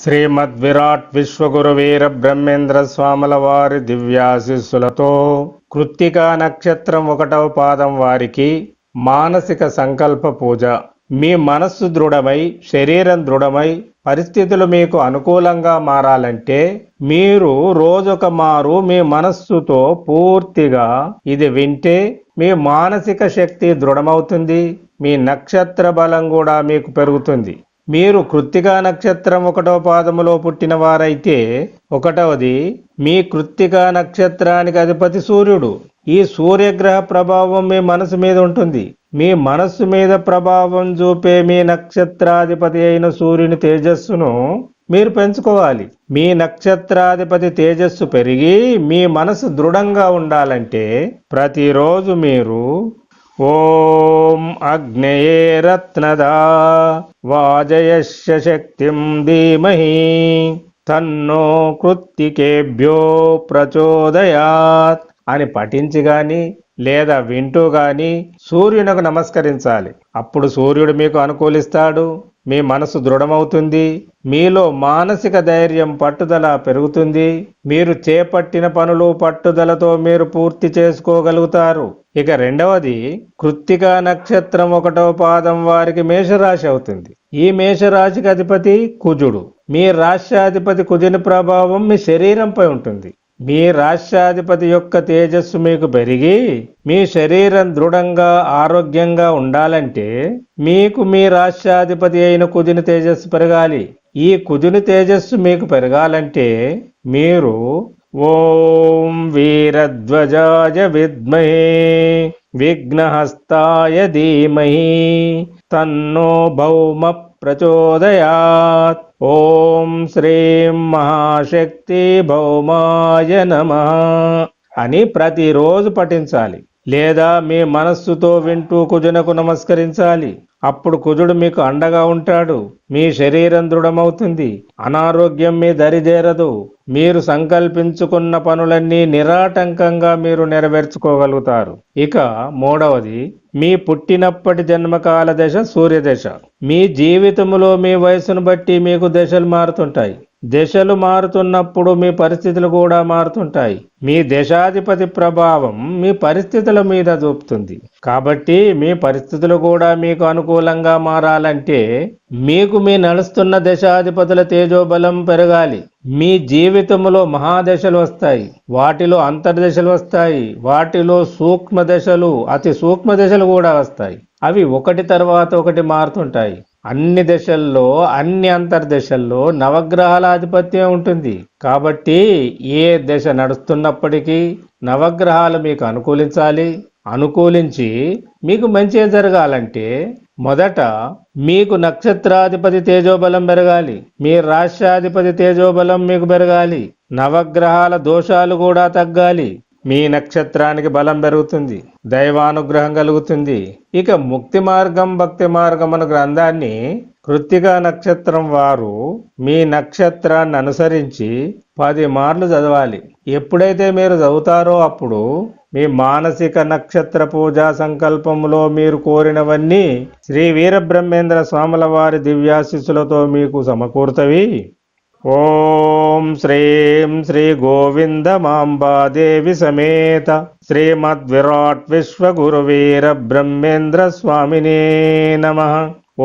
శ్రీమద్ విరాట్ విశ్వగురు వీర బ్రహ్మేంద్ర స్వాముల వారి దివ్యాశిస్సులతో కృత్తికా నక్షత్రం ఒకటవ పాదం వారికి మానసిక సంకల్ప పూజ. మీ మనస్సు దృఢమై శరీరం దృఢమై పరిస్థితులు మీకు అనుకూలంగా మారాలంటే మీరు రోజొక మారు మీ మనస్సుతో పూర్తిగా ఇది వింటే మీ మానసిక శక్తి దృఢమవుతుంది మీ నక్షత్ర బలం కూడా మీకు పెరుగుతుంది. మీరు కృత్తికా నక్షత్రం ఒకటో పాదములో పుట్టిన వారైతే ఒకటవది మీ కృత్తికా నక్షత్రానికి అధిపతి సూర్యుడు. ఈ సూర్యగ్రహ ప్రభావం మీ మనసు మీద ఉంటుంది. మీ మనస్సు మీద ప్రభావం చూపే మీ నక్షత్రాధిపతి అయిన సూర్యుని తేజస్సును మీరు పెంచుకోవాలి. మీ నక్షత్రాధిపతి తేజస్సు పెరిగి మీ మనసు దృఢంగా ఉండాలంటే ప్రతిరోజు మీరు ఓం అగ్నయే రత్నదా వాజయస్య శక్తిం ధీమహి తన్నో కృత్తికేభ్యో ప్రచోదయాత్ అని పఠించి గాని లేదా వింటూ గాని సూర్యునకు నమస్కరించాలి. అప్పుడు సూర్యుడు మీకు అనుకూలిస్తాడు మీ మనసు దృఢమవుతుంది మీలో మానసిక ధైర్యం పట్టుదల పెరుగుతుంది మీరు చేపట్టిన పనులు పట్టుదలతో మీరు పూర్తి చేసుకోగలుగుతారు. ఇక రెండవది కృత్తికా నక్షత్రం ఒకటవ పాదం వారికి మేషరాశి అవుతుంది. ఈ మేషరాశికి అధిపతి కుజుడు. మీ రాష్ట్రాధిపతి కుజుని ప్రభావం మీ శరీరంపై ఉంటుంది. మీ రాష్ట్రాధిపతి యొక్క తేజస్సు మీకు పెరిగి మీ శరీరం దృఢంగా ఆరోగ్యంగా ఉండాలంటే మీకు మీ రాష్ట్రాధిపతి అయిన కుజుని తేజస్సు పెరగాలి. ఈ కుజుని తేజస్సు మీకు పెరగాలంటే మీరు ఓ వీరధ్వజాయ విద్మహే విఘ్నహస్తాయ ధీమహి తన్నో భౌమ ప్రచోదయాత్. ఓం శ్రీం మహాశక్తి భౌమాయ నమ అని ప్రతిరోజు పఠించాలి. లేదా మీ మనస్సుతో వింటూ కుజునకు నమస్కరించాలి. అప్పుడు కుజుడు మీకు అండగా ఉంటాడు. మీ శరీరం దృఢమవుతుంది. అనారోగ్యం మీ దరిదేరదు మీరు సంకల్పించుకున్న పనులన్నీ నిరాటంకంగా మీరు నెరవేర్చుకోగలుగుతారు. ఇక మూడవది మీ పుట్టినప్పటి జన్మకాల దశ సూర్యదశ. మీ జీవితంలో మీ వయసును బట్టి మీకు దశలు మారుతుంటాయి. దశలు మారుతున్నప్పుడు మీ పరిస్థితులు కూడా మారుతుంటాయి. మీ దశాధిపతి ప్రభావం మీ పరిస్థితుల మీద చూపుతుంది కాబట్టి మీ పరిస్థితులు కూడా మీకు అనుకూలంగా మారాలంటే మీకు మీ నడుస్తున్న దశాధిపతుల తేజోబలం పెరగాలి. మీ జీవితంలో మహాదశలు వస్తాయి. వాటిలో అంతర్దశలు వస్తాయి. వాటిలో సూక్ష్మ దశలు అతి సూక్ష్మ దశలు కూడా వస్తాయి. అవి ఒకటి తర్వాత ఒకటి మారుతుంటాయి. అన్ని దశల్లో అన్ని అంతర్దశల్లో నవగ్రహాల ఆధిపత్యం ఉంటుంది. కాబట్టి ఏ దశ నడుస్తున్నప్పటికీ నవగ్రహాలు మీకు అనుకూలించాలి. అనుకూలించి మీకు మంచి జరగాలంటే మొదట మీకు నక్షత్రాధిపతి తేజోబలం పెరగాలి. మీ రాష్ట్రాధిపతి తేజోబలం మీకు పెరగాలి. నవగ్రహాల దోషాలు కూడా తగ్గాలి. మీ నక్షత్రానికి బలం పెరుగుతుంది దైవానుగ్రహం కలుగుతుంది. ఇక ముక్తి మార్గం భక్తి మార్గం అను గ్రంథాన్ని కృత్తిగా నక్షత్రం వారు మీ నక్షత్రాన్ని అనుసరించి పది మార్లు చదవాలి. ఎప్పుడైతే మీరు చదువుతారో అప్పుడు మీ మానసిక నక్షత్ర పూజా సంకల్పములో మీరు కోరినవన్నీ శ్రీ వీరబ్రహ్మేంద్ర స్వాముల వారి దివ్యాశిస్సులతో మీకు సమకూర్తవి. ఓ ఓం శ్రీం శ్రీ గోవిందమాంబాదేవి సమేత శ్రీమద్విరాట్ విశ్వగురువీర బ్రహ్మేంద్ర స్వామినే నమ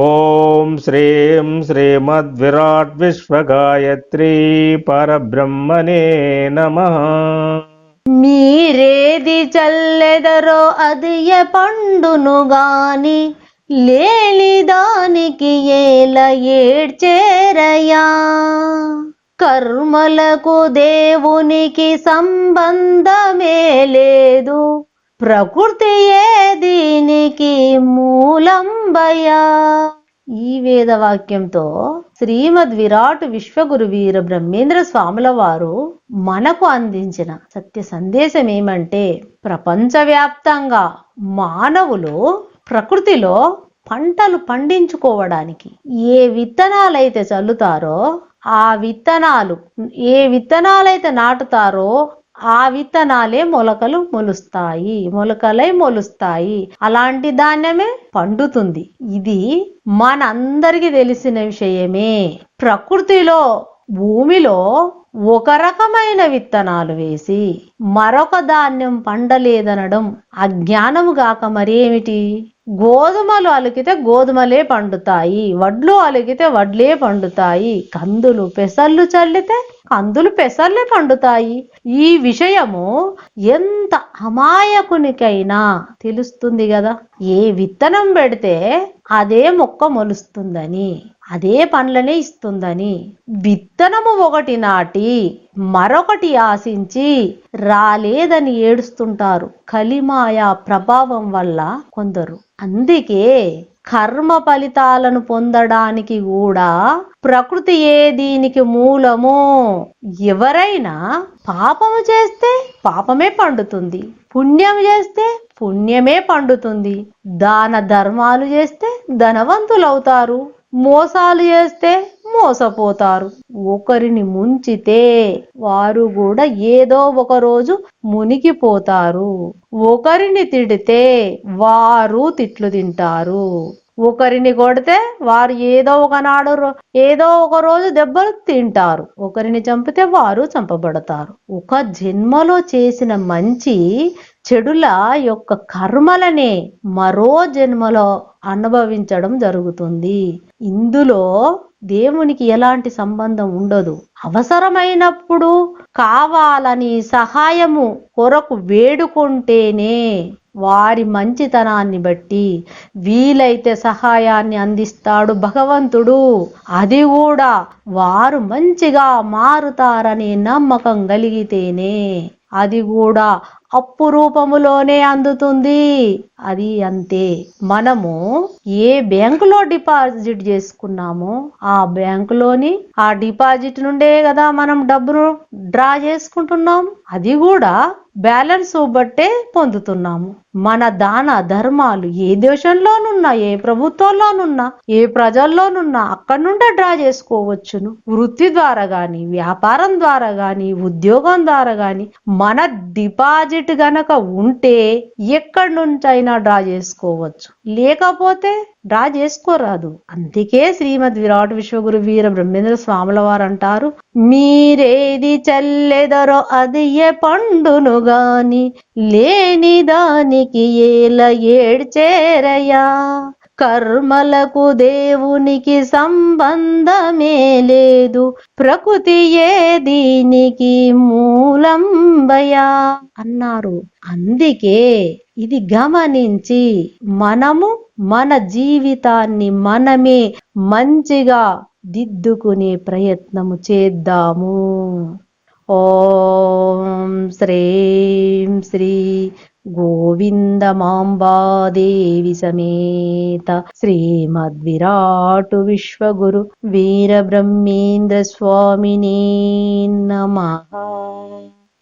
ఓం శ్రీం శ్రీమద్విరాట్ విశ్వగాయత్రీ పరబ్రహ్మనే నమ మీరేది చల్లెదరో అది పండును గాని లేని దానికి ఏల ఏడ్చేరయా? కర్మలకు దేవునికి సంబంధమే లేదు. ప్రకృతియే దీనికి మూలంబయా ఈ వేదవాక్యంతో శ్రీమద్ విరాట్ విశ్వగురు వీర బ్రహ్మేంద్ర స్వాముల వారు మనకు అందించిన సత్య సందేశం ఏమంటే ప్రపంచవ్యాప్తంగా మానవులు ప్రకృతిలో పంటలు పండించుకోవడానికి ఏ విత్తనాలైతే చల్లుతారో ఆ విత్తనాలు ఏ విత్తనాలైతే నాటుతారో ఆ విత్తనాలే మొలకలు మొలుస్తాయి మొలకలై మొలుస్తాయి. అలాంటి ధాన్యమే పండుతుంది. ఇది మనందరికీ తెలిసిన విషయమే. ప్రకృతిలో భూమిలో ఒక రకమైన విత్తనాలు వేసి మరొక ధాన్యం పండలేదనడం అజ్ఞానము గాక మరేమిటి? గోధుమలు అలికితే గోధుమలే పండుతాయి వడ్లు అలికితే వడ్లే పండుతాయి. కందులు పెసళ్ళు చల్లితే కందులు పెసర్లే పండుతాయి. ఈ విషయము ఎంత అమాయకునికైనా తెలుస్తుంది కదా. ఏ విత్తనం పెడితే అదే మొక్క మొలుస్తుందని అదే పండ్లనే ఇస్తుందని విత్తనము ఒకటి నాటి మరొకటి ఆశించి రాలేదని ఏడుస్తుంటారు. కలిమాయా ప్రభావం వల్ల కొందరు. అందుకే కర్మ ఫలితాలను పొందడానికి కూడా ప్రకృతి ఏ దీనికి మూలము ఎవరైనా పాపము చేస్తే పాపమే పండుతుంది పుణ్యం చేస్తే పుణ్యమే పండుతుంది దాన ధర్మాలు చేస్తే ధనవంతులవుతారు మోసాలు చేస్తే మోసపోతారు. ఒకరిని ముంచితే వారు కూడా ఏదో ఒక రోజు మునిగిపోతారు ఒకరిని తిడితే వారు తిట్లు తింటారు. ఒకరిని కొడితే వారు ఏదో ఒకనాడు ఏదో ఒక రోజు దెబ్బలు తింటారు. ఒకరిని చంపితే వారు చంపబడతారు. ఒక జన్మలో చేసిన మంచి చెడుల యొక్క కర్మలనే మరో జన్మలో అనుభవించడం జరుగుతుంది. ఇందులో దేవునికి ఎలాంటి సంబంధం ఉండదు. అవసరమైనప్పుడు కావాలని సహాయము కొరకు వేడుకుంటేనే వారి మంచితనాన్ని బట్టి వీలైతే సహాయాన్ని అందిస్తాడు భగవంతుడు. అది కూడా వారు మంచిగా మారుతారనే నమ్మకం కలిగితేనే అది కూడా అప్పు రూపములోనే అందుతుంది. అది అంతే. మనము ఏ బ్యాంకులో డిపాజిట్ చేసుకున్నామో ఆ బ్యాంకులోని ఆ డిపాజిట్ నుండే కదా మనం డబ్బును డ్రా చేసుకుంటున్నాం. అది కూడా బ్యాలెన్స్ బట్టే పొందుతున్నాము. మన దాన ధర్మాలు ఏ దేశంలోనున్నా ఏ ప్రభుత్వంలోనున్నా ఏ ప్రజల్లోనున్నా అక్కడి నుండే డ్రా చేసుకోవచ్చును. వృత్తి ద్వారా గాని వ్యాపారం ద్వారా గాని ఉద్యోగం ద్వారా గాని మన డిపాజిట్ గనక ఉంటే ఎక్కడి నుంచైనా డ్రా చేసుకోవచ్చు. లేకపోతే డ్రా చేసుకోరాదు. అందుకే శ్రీమద్ విరాట్ విశ్వగురు వీర బ్రహ్మేంద్ర స్వాముల వారు అంటారు మీరేది చల్లెదరో అది ఏ పండును గాని లేని దానికి ఏల ఏడ్చేరయా? కర్మలకు దేవునికి సంబంధమే లేదు ప్రకృతి ఏ దీనికి మూలంబయా అన్నారు. అందుకే ఇది గమనించి మనము మన జీవితాన్ని మనమే మంచిగా దిద్దుకునే ప్రయత్నము చేద్దాము. ఓం శ్రీం శ్రీ గోవిందమాంబాదేవి సమేత శ్రీమద్విరాటు విశ్వగురు వీరబ్రహ్మేంద్ర స్వామినే నమ.